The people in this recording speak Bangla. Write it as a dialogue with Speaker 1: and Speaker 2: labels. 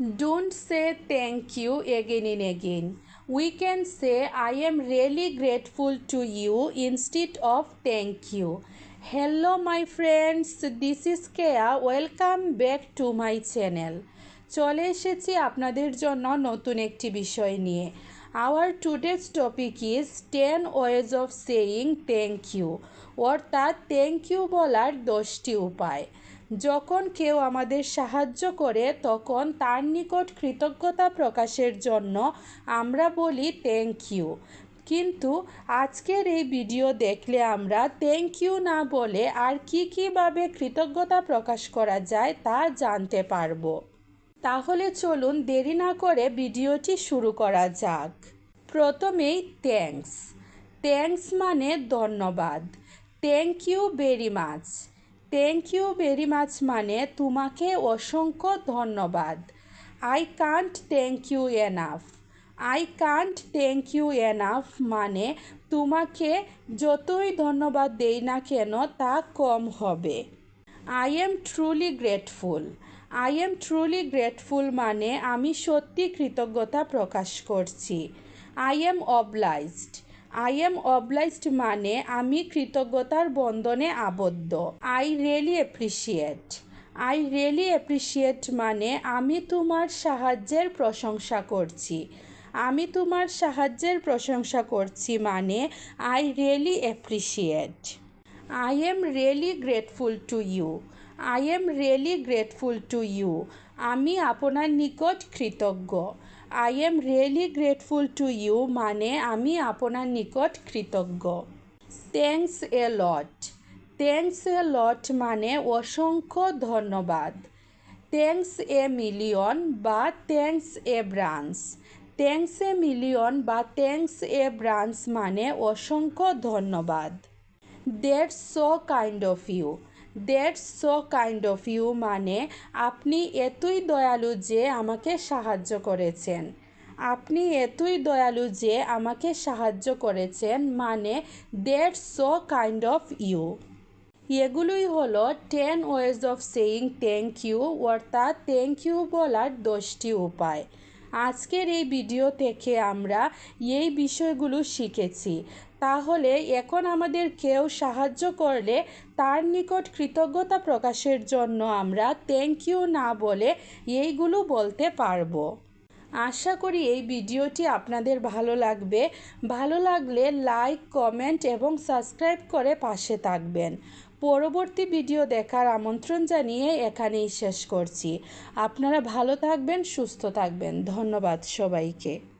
Speaker 1: Don't say thank you again in again we can say I am really grateful to you instead of thank you hello my friends this is Keya welcome back to my channel চলে এসেছি আপনাদের জন্য নতুন একটি বিষয় নিয়ে। Our today's topic is ten ways of saying thank you অর্থাৎ থ্যাংক ইউ বলার দশটি উপায়। যখন কেউ আমাদের সাহায্য করে, তখন তার নিকট কৃতজ্ঞতা প্রকাশের জন্য আমরা বলি থ্যাংক ইউ কিন্তু আজকের এই ভিডিও দেখলে আমরা থ্যাংক ইউ না বলে আর কি কীভাবে কৃতজ্ঞতা প্রকাশ করা যায় তা জানতে পারব। তাহলে চলুন দেরি না করে ভিডিওটি শুরু করা যাক। প্রথমেই থ্যাংকস থ্যাংকস মানে ধন্যবাদ। Thank you very much thank you very much মানে তোমাকে অসংখ্য ধন্যবাদ। I can't thank you enough I can't thank you enough মানে তোমাকে যতই ধন্যবাদ দেই না কেন তা কম হবে। I am truly grateful I am truly grateful মানে আমি সত্যি কৃতজ্ঞতা প্রকাশ করছি। I am obliged I am obliged মানে আমি কৃতজ্ঞতার বন্ধনে আবদ্ধ। I really appreciate I really appreciate মানে আমি তোমার সাহায্যের প্রশংসা করছি। আমি তোমার সাহায্যের প্রশংসা করছি মানে I really appreciate I am really grateful to you I am really grateful to you আমি আপনার নিকট কৃতজ্ঞ। I am really grateful to you মানে আমি আপনার নিকট কৃতজ্ঞ। Thanks a lot thanks a lot মানে অসংখ্য ধন্যবাদ। থ্যাংকস এ মিলিয়ন বা thanks a branch thanks a million বা থ্যাংকস এ ব্রাঞ্চ মানে অসংখ্য ধন্যবাদ। That's so kind of you that's so kind of you মানে আপনি এতই দয়ালু যে আমাকে সাহায্য করেছেন। আপনি এতই দয়ালু যে আমাকে সাহায্য করেছেন মানে that's so kind of you এগুলোই হলো ten ways of saying thank you অর্থাৎ থ্যাংক ইউ বলার দশটি উপায়। আজকের এই ভিডিও থেকে আমরা এই বিষয়গুলো শিখেছি। তাহলে এখন আমাদের কেউ সাহায্য করলে তার নিকট কৃতজ্ঞতা প্রকাশের জন্য আমরা থ্যাংক ইউ না বলে এইগুলো বলতে পারব। আশা করি এই ভিডিওটি আপনাদের ভালো লাগবে। ভালো লাগলে লাইক, কমেন্ট এবং সাবস্ক্রাইব করে পাশে থাকবেন। পরবর্তী ভিডিও দেখার আমন্ত্রণ জানিয়ে এখানেই শেষ করছি। আপনারা ভালো থাকবেন, সুস্থ থাকবেন। ধন্যবাদ সবাইকে।